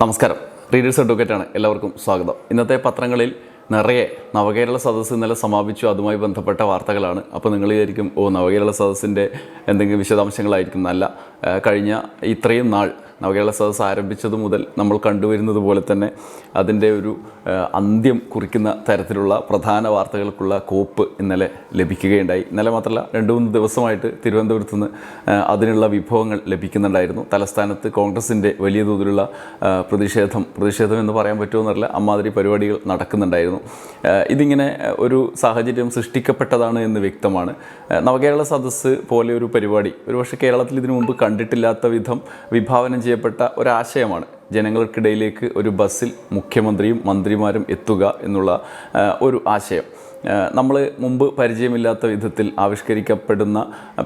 നമസ്കാരം. റീഡേഴ്സ് അഡ്വക്കേറ്റാണ് എല്ലാവർക്കും സ്വാഗതം. ഇന്നത്തെ പത്രങ്ങളിൽ നിറയെ നവകേരള സദസ് ഇന്നലെ സമാപിച്ചു. അതുമായി ബന്ധപ്പെട്ട വാർത്തകളാണ്. അപ്പോൾ നിങ്ങൾ വിചാരിക്കും ഓ നവകേരള സദസ്സിന്റെ എന്തെങ്കിലും വിശദാംശങ്ങളായിരിക്കും. നല്ല കഴിഞ്ഞ ഇത്രയും നാൾ നവകേരള സദസ് ആരംഭിച്ചത് മുതൽ നമ്മൾ കണ്ടുവരുന്നത് പോലെ തന്നെ അതിന്റെ ഒരു അന്ത്യം കുറിക്കുന്ന തരത്തിലുള്ള പ്രധാന വാർത്തകൾക്കുള്ള കോപ്പ് ഇന്നലെ ലഭിക്കുകയുണ്ടായി. ഇന്നലെ മാത്രമല്ല രണ്ട് മൂന്ന് ദിവസമായിട്ട് തിരുവനന്തപുരത്ത് നിന്ന് അതിനുള്ള വിഭവങ്ങൾ ലഭിക്കുന്നുണ്ടായിരുന്നു. തലസ്ഥാനത്ത് കോൺഗ്രസിന്റെ വലിയ തോതിലുള്ള പ്രതിഷേധം പ്രതിഷേധം എന്ന് പറയാൻ പറ്റുമെന്നറിയില്ല അമ്മാതിരി പരിപാടികൾ നടക്കുന്നുണ്ടായിരുന്നു. ഇതിങ്ങനെ ഒരു സാഹചര്യം സൃഷ്ടിക്കപ്പെട്ടതാണ് എന്ന് വ്യക്തമാണ്. നവകേരള സദസ്സ് പോലെ ഒരു പരിപാടി ഒരുപക്ഷെ കേരളത്തിൽ ഇതിനു മുമ്പ് കണ്ടിട്ടില്ലാത്ത വിധം വിഭാവനം ചെയ്യപ്പെട്ട ഒരാശയമാണ്. ജനങ്ങൾക്കിടയിലേക്ക് ഒരു ബസ്സിൽ മുഖ്യമന്ത്രിയും മന്ത്രിമാരും എത്തുക എന്നുള്ള ഒരു ആശയം. നമ്മൾ മുമ്പ് പരിചയമില്ലാത്ത വിധത്തിൽ ആവിഷ്കരിക്കപ്പെടുന്ന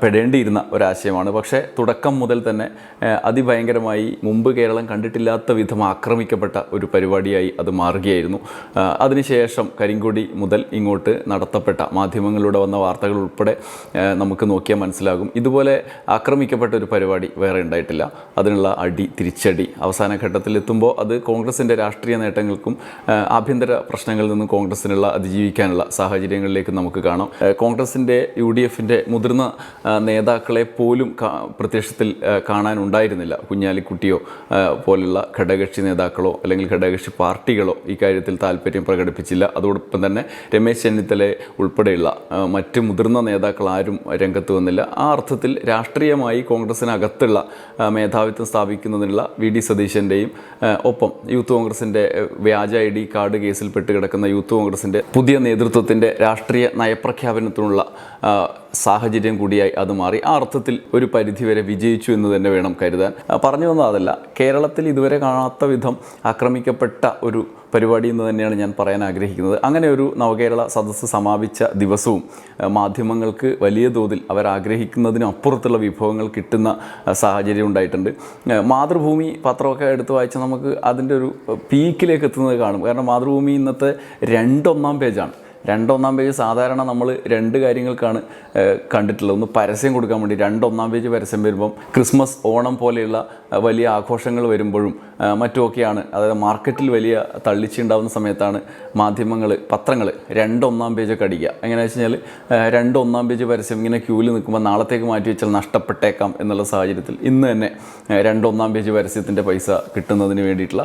പെടേണ്ടിയിരുന്ന ഒരാശയമാണ്. പക്ഷേ തുടക്കം മുതൽ തന്നെ അതിഭയങ്കരമായി മുമ്പ് കേരളം കണ്ടിട്ടില്ലാത്ത വിധം ആക്രമിക്കപ്പെട്ട ഒരു പരിപാടിയായി അത് മാറുകയായിരുന്നു. അതിനുശേഷം കരിങ്കൊടി മുതൽ ഇങ്ങോട്ട് നടത്തപ്പെട്ട മാധ്യമങ്ങളിലൂടെ വന്ന വാർത്തകൾ ഉൾപ്പെടെ നമുക്ക് നോക്കിയാൽ മനസ്സിലാകും. ഇതുപോലെ ആക്രമിക്കപ്പെട്ട ഒരു പരിപാടി വേറെ ഉണ്ടായിട്ടില്ല. അതിനുള്ള അടി തിരിച്ചടി. അവസാന ഘട്ടത്തിൽ എത്തുമ്പോൾ അത് കോൺഗ്രസിന്റെ രാഷ്ട്രീയ നേട്ടങ്ങൾക്കും ആഭ്യന്തര പ്രശ്നങ്ങളിൽ നിന്നും കോൺഗ്രസിനുള്ള അതിജീവിക്കാനുള്ള സാഹചര്യങ്ങളിലേക്ക് നമുക്ക് കാണാം. കോൺഗ്രസിന്റെ യു ഡി എഫിന്റെ മുതിർന്ന നേതാക്കളെ പോലും പ്രത്യക്ഷത്തിൽ കാണാനുണ്ടായിരുന്നില്ല. കുഞ്ഞാലിക്കുട്ടിയോ പോലുള്ള ഘടകകക്ഷി നേതാക്കളോ അല്ലെങ്കിൽ ഘടകകക്ഷി പാർട്ടികളോ ഇക്കാര്യത്തിൽ താല്പര്യം പ്രകടിപ്പിച്ചില്ല. അതോടൊപ്പം തന്നെ രമേശ് ചെന്നിത്തല ഉൾപ്പെടെയുള്ള മറ്റ് മുതിർന്ന നേതാക്കൾ ആരും രംഗത്ത് വന്നില്ല. ആ അർത്ഥത്തിൽ രാഷ്ട്രീയമായി കോൺഗ്രസിനകത്തുള്ള മേധാവിത്വം സ്ഥാപിക്കുന്നതിനുള്ള വി ഡി സതീശന്റെയും ഒപ്പം യൂത്ത് കോൺഗ്രസിന്റെ വ്യാജ ഐ ഡി കാർഡ് കേസിൽ പെട്ട് കിടക്കുന്ന യൂത്ത് കോൺഗ്രസിന്റെ പുതിയ നേതൃത്വത്തിന്റെ രാഷ്ട്രീയ നയപ്രഖ്യാപനത്തിനുള്ള സാഹചര്യം കൂടിയായി അത് മാറി. ആ അർത്ഥത്തിൽ ഒരു പരിധിവരെ വിജയിച്ചു എന്ന് തന്നെ വേണം കരുതാൻ. പറഞ്ഞു വന്നത് അതല്ല. കേരളത്തിൽ ഇതുവരെ കാണാത്ത വിധം ആക്രമിക്കപ്പെട്ട ഒരു പരിപാടി എന്ന് തന്നെയാണ് ഞാൻ പറയാൻ ആഗ്രഹിക്കുന്നത്. അങ്ങനെ ഒരു നവകേരള സദസ്സ് സമാപിച്ച ദിവസവും മാധ്യമങ്ങൾക്ക് വലിയ തോതിൽ അവർ ആഗ്രഹിക്കുന്നതിനപ്പുറത്തുള്ള വിഭവങ്ങൾ കിട്ടുന്ന സാഹചര്യം ഉണ്ടായിട്ടുണ്ട്. മാതൃഭൂമി പത്രമൊക്കെ എടുത്ത് വായിച്ചാൽ നമുക്ക് അതിന്റെ ഒരു പീക്കിലേക്ക് എത്തുന്നത് കാണും. കാരണം മാതൃഭൂമി ഇന്നത്തെ രണ്ടൊന്നാം പേജാണ് രണ്ടൊന്നാം പേജ് സാധാരണ നമ്മൾ രണ്ട് കാര്യങ്ങൾക്കാണ് കണ്ടിട്ടുള്ളത്. ഒന്ന് പരസ്യം കൊടുക്കാൻ വേണ്ടി രണ്ടൊന്നാം പേജ് പരസ്യം വരുമ്പം ക്രിസ്മസ് ഓണം പോലെയുള്ള വലിയ ആഘോഷങ്ങൾ വരുമ്പോഴും മറ്റുമൊക്കെയാണ്. അതായത് മാർക്കറ്റിൽ വലിയ തള്ളിച്ചുണ്ടാവുന്ന സമയത്താണ് മാധ്യമങ്ങൾ പത്രങ്ങൾ രണ്ടൊന്നാം പേജൊക്കെ അടിക്കുക. എങ്ങനെയാണെന്ന് വെച്ച് കഴിഞ്ഞാൽ രണ്ടൊന്നാം പേജ് പരസ്യം ഇങ്ങനെ ക്യൂവിൽ നിൽക്കുമ്പോൾ നാളത്തേക്ക് മാറ്റി വെച്ചാൽ നഷ്ടപ്പെട്ടേക്കാം എന്നുള്ള സാഹചര്യത്തിൽ ഇന്ന് തന്നെ രണ്ടൊന്നാം പേജ് പരസ്യത്തിന്റെ പൈസ കിട്ടുന്നതിന് വേണ്ടിയിട്ടുള്ള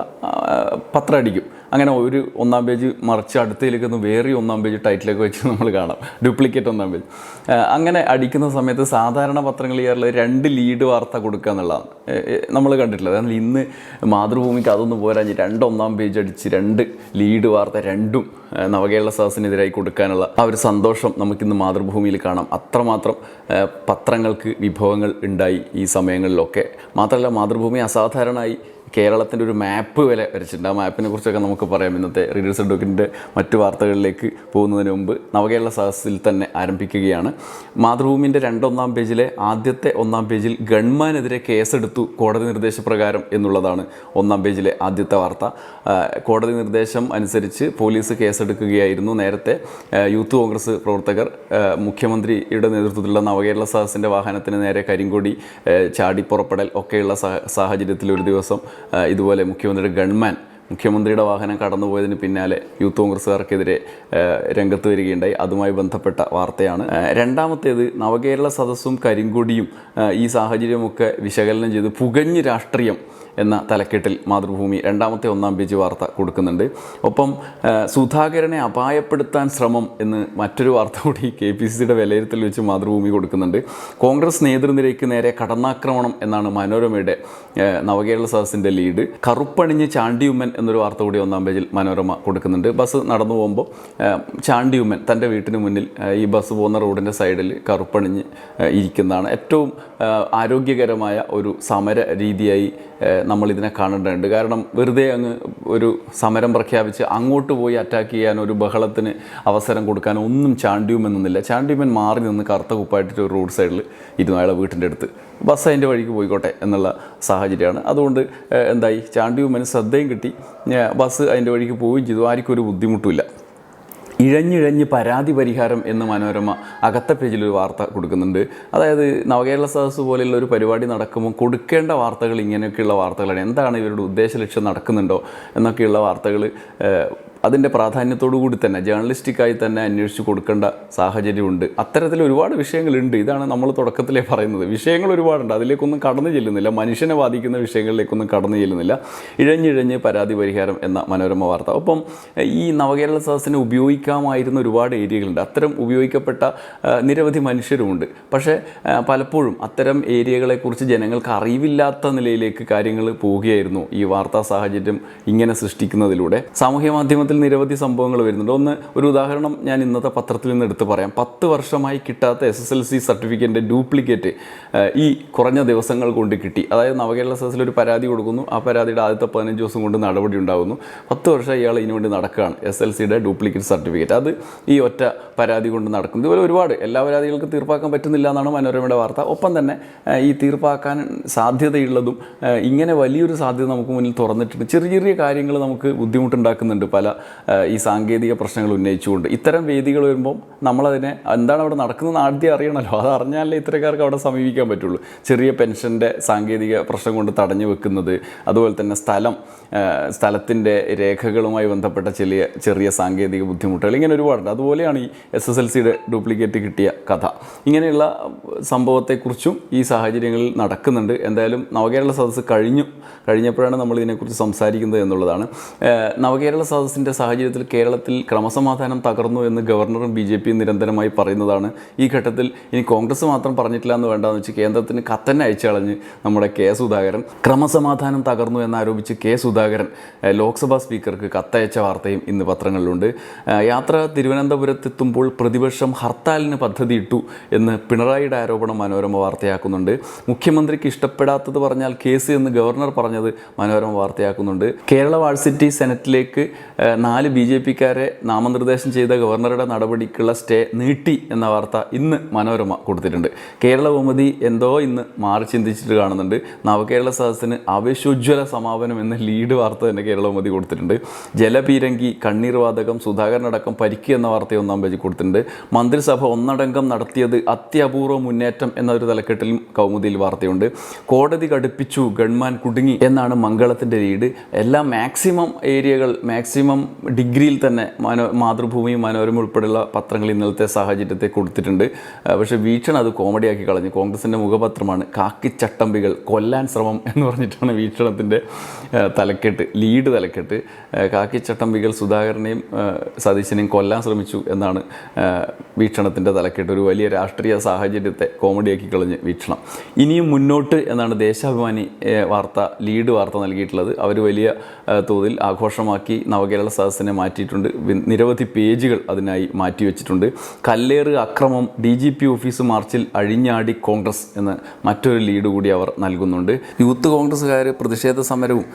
പത്രം അടിക്കും. അങ്ങനെ ഒരു ഒന്നാം പേജ് മറിച്ച് അടുത്തയിലേക്ക് ഒന്ന് വേറെ ഒന്നാം പേജ് ടൈറ്റിലൊക്കെ വെച്ച് നമ്മൾ കാണാം. ഡ്യൂപ്ലിക്കേറ്റ് ഒന്നാം പേജ്. അങ്ങനെ അടിക്കുന്ന സമയത്ത് സാധാരണ പത്രങ്ങൾ ചെയ്യാറുള്ളത് രണ്ട് ലീഡ് വാർത്ത കൊടുക്കുക എന്നുള്ളതാണ്. നമ്മൾ കണ്ടിട്ടില്ല. അതായത് ഇന്ന് മാതൃഭൂമിക്ക് അതൊന്നും പോരാഞ്ഞ് രണ്ട് ഒന്നാം പേജ് അടിച്ച് രണ്ട് ലീഡ് വാർത്ത രണ്ടും നവകേരള സദസ്സിനെതിരായി കൊടുക്കാനുള്ള ആ ഒരു സന്തോഷം നമുക്കിന്ന് മാതൃഭൂമിയിൽ കാണാം. അത്രമാത്രം പത്രങ്ങൾക്ക് വിഭവങ്ങൾ ഉണ്ടായി ഈ സമയങ്ങളിലൊക്കെ. മാത്രമല്ല മാതൃഭൂമി അസാധാരണമായി കേരളത്തിന്റെ ഒരു മാപ്പ് വരെ വരച്ചിട്ടുണ്ട്. ആ മാപ്പിനെ കുറിച്ചൊക്കെ നമുക്ക് പറയാം. ഇന്നത്തെ റീഡേഴ്സ് ഡോക്കിന്റെ മറ്റു വാർത്തകളിലേക്ക് പോകുന്നതിന് മുമ്പ് നവകേരള സദസ്സിൽ തന്നെ ആരംഭിക്കുകയാണ്. മാതൃഭൂമിന്റെ രണ്ടൊന്നാം പേജിലെ ആദ്യത്തെ ഒന്നാം പേജിൽ ഗൺമാനെതിരെ കേസെടുത്തു കോടതി നിർദ്ദേശപ്രകാരം എന്നുള്ളതാണ് ഒന്നാം പേജിലെ ആദ്യത്തെ വാർത്ത. കോടതി നിർദ്ദേശം അനുസരിച്ച് പോലീസ് കേസെടുക്കുകയായിരുന്നു. നേരത്തെ യൂത്ത് കോൺഗ്രസ് പ്രവർത്തകർ മുഖ്യമന്ത്രിയുടെ നേതൃത്വത്തിലുള്ള നവകേരള സദസ്സിന്റെ വാഹനത്തിന് നേരെ കരിങ്കൊടി ചാടി പുറപ്പെടൽ ഒക്കെയുള്ള സാഹ- സാഹചര്യത്തിൽ ഒരു ദിവസം ഇതുപോലെ മുഖ്യമന്ത്രിയുടെ ഗൺമാൻ മുഖ്യമന്ത്രിയുടെ വാഹനം കടന്നുപോയതിന് പിന്നാലെ യൂത്ത് കോൺഗ്രസ്സുകാർക്കെതിരെ രംഗത്ത് വരികയുണ്ടായി. അതുമായി ബന്ധപ്പെട്ട വാർത്തയാണ്. രണ്ടാമത്തേത് നവകേരള സദസ്സും കരിങ്കൊടിയും ഈ സാഹചര്യമൊക്കെ വിശകലനം ചെയ്ത് പുകഞ്ഞ് രാഷ്ട്രീയം എന്ന തലക്കെട്ടിൽ മാതൃഭൂമി രണ്ടാമത്തെ ഒന്നാം പേജ് വാർത്ത കൊടുക്കുന്നുണ്ട്. ഒപ്പം സുധാകരനെ അപായപ്പെടുത്താൻ ശ്രമം എന്ന് മറ്റൊരു വാർത്ത കൂടി കെ പി സി സിയുടെ വിലയിരുത്തൽ വെച്ച് മാതൃഭൂമി കൊടുക്കുന്നുണ്ട്. കോൺഗ്രസ് നേതൃനിരയ്ക്ക് നേരെ കടന്നാക്രമണം എന്നാണ് മനോരമയുടെ നവകേരള സദസ്സിന്റെ ലീഡ്. കറുപ്പണിഞ്ഞ് ചാണ്ടിയുമ്മൻ എന്നൊരു വാർത്ത കൂടി ഒന്നാം പേജിൽ മനോരമ കൊടുക്കുന്നുണ്ട്. ബസ് നടന്നു പോകുമ്പോൾ ചാണ്ടിയുമ്മൻ തന്റെ വീട്ടിന് മുന്നിൽ ഈ ബസ് പോകുന്ന റോഡിന്റെ സൈഡിൽ കറുപ്പണിഞ്ഞ് ഇരിക്കുന്നതാണ്. ഏറ്റവും ആരോഗ്യകരമായ ഒരു സമര രീതിയായി ആ, നമ്മളിതിനെ കാണേണ്ടതുണ്ട്. കാരണം വെറുതെ അങ്ങ് ഒരു സമരം പ്രഖ്യാപിച്ച് അങ്ങോട്ട് പോയി അറ്റാക്ക് ചെയ്യാൻ ഒരു ബഹളത്തിന് അവസരം കൊടുക്കാൻ ഒന്നും ചാണ്ടിയുമെന്നൊന്നുമില്ല ചാണ്ടിയുമൻ മാറി നിന്ന് കറുത്ത കുപ്പായിട്ടിട്ട് ഒരു റോഡ് സൈഡിൽ ഇരുന്നു അയാളെ വീട്ടിന്റെ അടുത്ത്. ബസ് അതിന്റെ വഴിക്ക് പോയിക്കോട്ടെ എന്നുള്ള സാഹചര്യമാണ്. അതുകൊണ്ട് എന്തായി? ചാണ്ടിയുമ്മന് ശ്രദ്ധയും കിട്ടി. ബസ് അതിന്റെ വഴിക്ക് പോവുകയും ചെയ്തു. ആർക്കും ഒരു ബുദ്ധിമുട്ടുമില്ല ഇഴഞ്ഞിഴഞ്ഞ് പരാതി പരിഹാരം എന്ന് മനോരമ അകത്ത പേജിൽ ഒരു വാർത്ത കൊടുക്കുന്നുണ്ട്. അതായത് നവകേരള സദസ്സ് പോലെയുള്ള ഒരു പരിപാടി നടക്കുമ്പോൾ കൊടുക്കേണ്ട വാർത്തകൾ ഇങ്ങനെയൊക്കെയുള്ള വാർത്തകളാണ്. എന്താണ് ഇവരുടെ ഉദ്ദേശ ലക്ഷ്യം നടക്കുന്നുണ്ടോ എന്നൊക്കെയുള്ള വാർത്തകൾ അതിന്റെ പ്രാധാന്യത്തോടു കൂടി തന്നെ ജേർണലിസ്റ്റിക്കായി തന്നെ അന്വേഷിച്ച് കൊടുക്കേണ്ട സാഹചര്യമുണ്ട്. അത്തരത്തിൽ ഒരുപാട് വിഷയങ്ങളുണ്ട്. ഇതാണ് നമ്മൾ തുടക്കത്തിലേ പറയുന്നത്. വിഷയങ്ങൾ ഒരുപാടുണ്ട്. അതിലേക്കൊന്നും കടന്നു ചെല്ലുന്നില്ല. മനുഷ്യനെ ബാധിക്കുന്ന വിഷയങ്ങളിലേക്കൊന്നും കടന്നു ചെല്ലുന്നില്ല. ഇഴഞ്ഞിഴഞ്ഞ് പരാതി പരിഹാരം എന്ന മനോരമ വാർത്ത. ഒപ്പം ഈ നവകേരള സദസ്സിനെ ഉപയോഗിക്കാമായിരുന്ന ഒരുപാട് ഏരിയകളുണ്ട്. അത്തരം ഉപയോഗിക്കപ്പെട്ട നിരവധി മനുഷ്യരുമുണ്ട്. പക്ഷേ പലപ്പോഴും അത്തരം ഏരിയകളെക്കുറിച്ച് ജനങ്ങൾക്ക് അറിവില്ലാത്ത നിലയിലേക്ക് കാര്യങ്ങൾ പോവുകയായിരുന്നു ഈ വാർത്താ സാഹചര്യം ഇങ്ങനെ സൃഷ്ടിക്കുന്നതിലൂടെ. സാമൂഹ്യ മാധ്യമത്തിൽ നിരവധി സംഭവങ്ങൾ വരുന്നുണ്ട്. ഒന്ന് ഒരു ഉദാഹരണം ഞാൻ ഇന്നത്തെ പത്രത്തിൽ നിന്ന് എടുത്ത് പറയാം. പത്ത് വർഷമായി കിട്ടാത്ത എസ് എസ് എൽ സി സർട്ടിഫിക്കറ്റിന്റെ ഡ്യൂപ്ലിക്കേറ്റ് ഈ കുറഞ്ഞ ദിവസങ്ങൾ കൊണ്ട് കിട്ടി. അതായത് നവകേരള സദസ്സിൽ ഒരു പരാതി കൊടുക്കുന്നു. ആ പരാതിയുടെ ആദ്യത്തെ പതിനഞ്ച് ദിവസം കൊണ്ട് നടപടി ഉണ്ടാകുന്നു. പത്ത് വർഷം ഇയാൾ ഇതിനു വേണ്ടി നടക്കുകയാണ് എസ് എൽ സിയുടെ ഡ്യൂപ്ലിക്കേറ്റ് സർട്ടിഫിക്കറ്റ്. അത് ഈ ഒറ്റ പരാതി കൊണ്ട് നടക്കും ഇതുപോലെ ഒരുപാട് എല്ലാ പരാതികൾക്കും തീർപ്പാക്കാൻ പറ്റുന്നില്ല എന്നാണ് മനോരമയുടെ വാർത്ത. ഒപ്പം തന്നെ ഈ തീർപ്പാക്കാൻ സാധ്യതയുള്ളതും ഇങ്ങനെ വലിയൊരു സാധ്യത നമുക്ക് മുന്നിൽ തുറന്നിട്ടുണ്ട്. ചെറിയ ചെറിയ കാര്യങ്ങൾ നമുക്ക് ബുദ്ധിമുട്ടുണ്ടാക്കുന്നുണ്ട് പല ഈ സാങ്കേതിക പ്രശ്നങ്ങൾ ഉന്നയിച്ചുകൊണ്ട്. ഇത്തരം വേദികൾ വരുമ്പം നമ്മളതിനെ എന്താണ് അവിടെ നടക്കുന്നത് ആദ്യം അറിയണമല്ലോ. അത് അറിഞ്ഞാലേ ഇത്തരക്കാർക്ക് അവിടെ സമീപിക്കാൻ പറ്റുള്ളൂ. ചെറിയ പെൻഷന്റെ സാങ്കേതിക പ്രശ്നം കൊണ്ട് തടഞ്ഞു വെക്കുന്നത് അതുപോലെ തന്നെ സ്ഥലം സ്ഥലത്തിന്റെ രേഖകളുമായി ബന്ധപ്പെട്ട ചെറിയ ചെറിയ സാങ്കേതിക ബുദ്ധിമുട്ടുകൾ ഇങ്ങനെ ഒരുപാടുണ്ട്. അതുപോലെയാണ് ഈ എസ് എസ് എൽ സിയുടെ ഡ്യൂപ്ലിക്കേറ്റ് കിട്ടിയ കഥ. ഇങ്ങനെയുള്ള സംഭവത്തെക്കുറിച്ചും ഈ സാഹചര്യങ്ങളിൽ നടക്കുന്നുണ്ട്. എന്തായാലും നവകേരള സദസ്സ് കഴിഞ്ഞു. കഴിഞ്ഞപ്പോഴാണ് നമ്മൾ ഇതിനെക്കുറിച്ച് സംസാരിക്കുന്നത് എന്നുള്ളതാണ്. നവകേരള സദസ്സിന്റെ സാഹചര്യത്തിൽ കേരളത്തിൽ ക്രമസമാധാനം തകർന്നു എന്ന് ഗവർണറും ബി ജെ പിയും നിരന്തരമായി പറയുന്നതാണ്. ഈ ഘട്ടത്തിൽ ഇനി കോൺഗ്രസ് മാത്രം പറഞ്ഞിട്ടില്ല എന്ന് വേണ്ടെന്ന് വെച്ച് കേന്ദ്രത്തിന് കത്തന്നെ അയച്ചു കളഞ്ഞ് നമ്മുടെ കെ സുധാകരൻ. ക്രമസമാധാനം തകർന്നു എന്നാരോപിച്ച് കെ സുധാകരൻ ലോക്സഭാ സ്പീക്കർക്ക് കത്തയച്ച വാർത്തയും ഇന്ന് പത്രങ്ങളിലുണ്ട്. യാത്ര തിരുവനന്തപുരത്തെത്തുമ്പോൾ പ്രതിപക്ഷം ഹർത്താലിന് പദ്ധതിയിട്ടു എന്ന് പിണറായിയുടെ ആരോപണം മനോരമ വാർത്തയാക്കുന്നുണ്ട്. മുഖ്യമന്ത്രിക്ക് ഇഷ്ടപ്പെടാത്തത് പറഞ്ഞാൽ കേസ് എന്ന് ഗവർണർ പറഞ്ഞത് മനോരമ വാർത്തയാക്കുന്നുണ്ട്. കേരള വാഴ്സിറ്റി സെനറ്റിലേക്ക് നാല് ബി ജെ പിക്കാരെ നാമനിർദ്ദേശം ചെയ്ത ഗവർണറുടെ നടപടിക്കുള്ള സ്റ്റേ നീട്ടി എന്ന വാർത്ത ഇന്ന് മനോരമ കൊടുത്തിട്ടുണ്ട്. കേരള ബഹുമതി എന്തോ ഇന്ന് മാറി ചിന്തിച്ചിട്ട് കാണുന്നുണ്ട്. നവകേരള സദസ്സിന് ആവേശോജ്വല സമാപനം എന്ന ലീഡ് വാർത്ത തന്നെ കേരള ബഹുമതി കൊടുത്തിട്ടുണ്ട്. ജലപീരങ്കി കണ്ണീർ വാതകം സുധാകരനടക്കം പരിക്ക് എന്ന വാർത്ത ഒന്നാം പേജിൽ കൊടുത്തിട്ടുണ്ട്. മന്ത്രിസഭ ഒന്നടങ്കം നടത്തിയത് അത്യപൂർവ മുന്നേറ്റം എന്നൊരു തലക്കെട്ടിലും കൗമുദിയിൽ വാർത്തയുണ്ട്. കോടതി കടുപ്പിച്ചു ഗൺമാൻ കുടുങ്ങി എന്നാണ് മംഗളത്തിന്റെ ലീഡ്. എല്ലാ മാക്സിമം ഏരിയകൾ മാക്സിമം ഡിഗ്രിയിൽ തന്നെ മനോ മാതൃഭൂമിയും മനോരമ ഉൾപ്പെടെയുള്ള പത്രങ്ങൾ ഇന്നലത്തെ സാഹചര്യത്തെ കൊടുത്തിട്ടുണ്ട്. പക്ഷേ വീക്ഷണം അത് കോമഡിയാക്കി കളഞ്ഞു. കോൺഗ്രസിന്റെ മുഖപത്രമാണ് കാക്കിച്ചട്ടമ്പികൾ കൊല്ലാൻ ശ്രമം എന്ന് പറഞ്ഞിട്ടാണ് വീക്ഷണത്തിന്റെ തലക്കെട്ട് ലീഡ് തലക്കെട്ട്. കാക്കി കാക്കിച്ചട്ടമ്പികൾ സുധാകരനെയും സതീശനെയും കൊല്ലാൻ ശ്രമിച്ചു എന്നാണ് വീക്ഷണത്തിന്റെ തലക്കെട്ട്. ഒരു വലിയ രാഷ്ട്രീയ സാഹചര്യത്തെ കോമഡിയാക്കി കളഞ്ഞ് വീക്ഷണം. ഇനിയും മുന്നോട്ട് എന്നാണ് ദേശാഭിമാനി വാർത്ത ലീഡ് വാർത്ത നൽകിയിട്ടുള്ളത്. അവർ വലിയ തോതിൽ ആഘോഷമാക്കി നവകേരള സദസ്സിനെ മാറ്റിയിട്ടുണ്ട്. നിരവധി പേജുകൾ അതിനായി മാറ്റിവെച്ചിട്ടുണ്ട് കല്ലേറ് അക്രമം ഡി ജി പി ഓഫീസ് മാർച്ചിൽ അഴിഞ്ഞാടി കോൺഗ്രസ് എന്ന മറ്റൊരു ലീഡ് കൂടി അവർ നൽകുന്നുണ്ട്. യൂത്ത് കോൺഗ്രസ്സുകാർ പ്രതിഷേധ സമരവും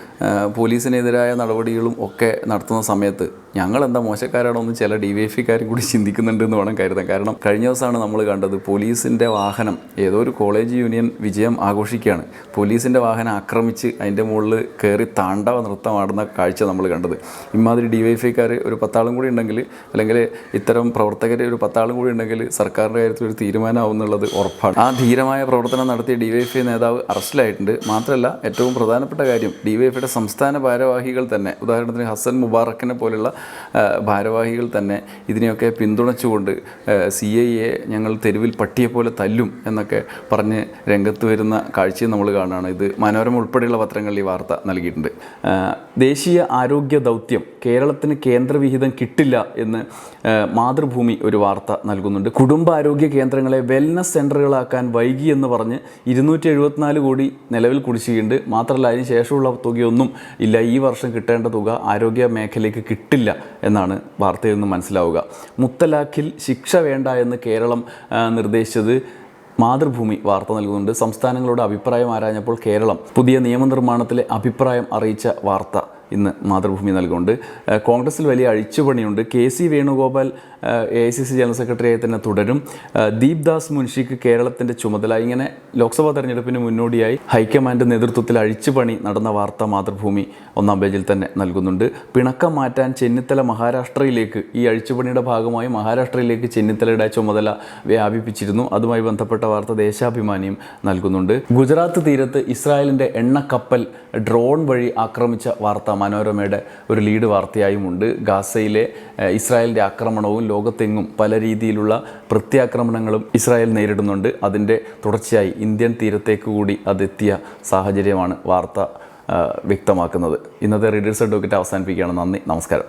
പോലീസിനെതിരായ നടപടികളും ഒക്കെ നടത്തുന്ന സമയത്ത് ഞങ്ങൾ എന്താ മോശക്കാരാണോ എന്ന് ചില ഡി വൈ എഫിക്കാരും കൂടി ചിന്തിക്കുന്നുണ്ട് എന്ന് വേണം കരുതാൻ. കാരണം കഴിഞ്ഞ ദിവസമാണ് നമ്മൾ കണ്ടത് പോലീസിന്റെ വാഹനം ഏതോ ഒരു കോളേജ് യൂണിയൻ വിജയം ആഘോഷിക്കുകയാണ്. പോലീസിന്റെ വാഹനം ആക്രമിച്ച് അതിന്റെ മുകളിൽ കയറി താണ്ഡവ നൃത്തമാടുന്ന കാഴ്ച നമ്മൾ കണ്ടത്. ഇമാതിരി ഡി വൈ എഫ്ഐക്കാർ ഒരു പത്താളും കൂടി ഉണ്ടെങ്കിൽ അല്ലെങ്കിൽ ഇത്തരം പ്രവർത്തകർ ഒരു പത്താളും കൂടി ഉണ്ടെങ്കിൽ സർക്കാരിന്റെ കാര്യത്തിൽ ഒരു തീരുമാനമാവും എന്നുള്ളത് ഉറപ്പാണ്. ആ ധീരമായ പ്രവർത്തനം നടത്തിയ ഡി വൈ എഫ് നേതാവ് അറസ്റ്റിലായിട്ടുണ്ട്. മാത്രമല്ല ഏറ്റവും പ്രധാനപ്പെട്ട കാര്യം ഡി വൈ എഫിയുടെ സംസ്ഥാന ഭാരവാഹികൾ തന്നെ. ഉദാഹരണത്തിന് ഹസൻ മുബാറക്കിനെ പോലുള്ള ഭാരവാഹികൾ തന്നെ ഇതിനെയൊക്കെ പിന്തുണച്ചുകൊണ്ട് സി ഐ എ ഞങ്ങൾ തെരുവിൽ പട്ടിയെ പോലെ തല്ലും എന്നൊക്കെ പറഞ്ഞ് രംഗത്ത് വരുന്ന കാഴ്ചയും നമ്മൾ കാണുകയാണ് ഇത് മനോരമ ഉൾപ്പെടെയുള്ള പത്രങ്ങളിൽ ഈ വാർത്ത നൽകിയിട്ടുണ്ട്. ദേശീയ ആരോഗ്യ ദൗത്യം കേരളത്തിന് കേന്ദ്രവിഹിതം കിട്ടില്ല എന്ന് മാതൃഭൂമി ഒരു വാർത്ത നൽകുന്നുണ്ട്. കുടുംബാരോഗ്യ കേന്ദ്രങ്ങളെ വെൽനസ് സെന്ററുകളാക്കാൻ വൈകി എന്ന് പറഞ്ഞ് ഇരുന്നൂറ്റി എഴുപത്തിനാല് കോടി നിലവിൽ കുടിശ്ശികയുണ്ട്. മാത്രമല്ല അതിന് ശേഷമുള്ള തുകയൊന്നും ഇല്ല. ഈ വർഷം കിട്ടേണ്ട തുക ആരോഗ്യ മേഖലയ്ക്ക് കിട്ടില്ല. എന്നാണ് വാർത്തയിൽ നിന്ന് മനസ്സിലാവുക. മുത്തലാഖിൽ ശിക്ഷ വേണ്ട എന്ന് കേരളം നിർദ്ദേശിച്ചത് മാതൃഭൂമി വാർത്ത നൽകുന്നുണ്ട്. സംസ്ഥാനങ്ങളുടെ അഭിപ്രായം ആരാഞ്ഞപ്പോൾ കേരളം. പുതിയ നിയമനിർമ്മാണത്തിലെ അഭിപ്രായം അറിയിച്ച വാർത്ത ഇന്ന് മാതൃഭൂമി നൽകുന്നുണ്ട്. കോൺഗ്രസിൽ വലിയ അഴിച്ചുപണിയുണ്ട്. K C Venugopal A I C C general സെക്രട്ടറിയായി തന്നെ തുടരും. ദീപ് ദാസ് മുൻഷിക്ക് കേരളത്തിന്റെ ചുമതല. ഇങ്ങനെ ലോക്സഭാ തെരഞ്ഞെടുപ്പിന് മുന്നോടിയായി ഹൈക്കമാൻഡ് നേതൃത്വത്തിൽ അഴിച്ചുപണി നടന്ന വാർത്ത മാതൃഭൂമി ഒന്നാം പേജിൽ തന്നെ നൽകുന്നുണ്ട്. പിണക്കം മാറ്റാൻ ചെന്നിത്തല മഹാരാഷ്ട്രയിലേക്ക് ഈ അഴിച്ചുപണിയുടെ ഭാഗമായി മഹാരാഷ്ട്രയിലേക്ക് ചെന്നിത്തലയുടെ ചുമതല വ്യാപിപ്പിച്ചിരുന്നു. അതുമായി ബന്ധപ്പെട്ട വാർത്ത ദേശാഭിമാനിയും നൽകുന്നുണ്ട്. ഗുജറാത്ത് തീരത്ത് ഇസ്രായേലിന്റെ എണ്ണക്കപ്പൽ ഡ്രോൺ വഴി ആക്രമിച്ച വാർത്ത മനോരമയുടെ ഒരു ലീഡ് വാർത്തയായുമുണ്ട്. ഗാസയിലെ ഇസ്രായേലിന്റെ ആക്രമണവും ലോകത്തെങ്ങും പല രീതിയിലുള്ള പ്രത്യാക്രമണങ്ങളും ഇസ്രായേൽ നേരിടുന്നുണ്ട്. അതിന്റെ തുടർച്ചയായി ഇന്ത്യൻ തീരത്തേക്ക് കൂടി അതെത്തിയ സാഹചര്യമാണ് വാർത്ത വ്യക്തമാക്കുന്നത്. ഇന്നത്തെ റീഡേഴ്സ് അഡ്വക്കേറ്റ് അവസാനിപ്പിക്കുകയാണ്. നന്ദി നമസ്കാരം.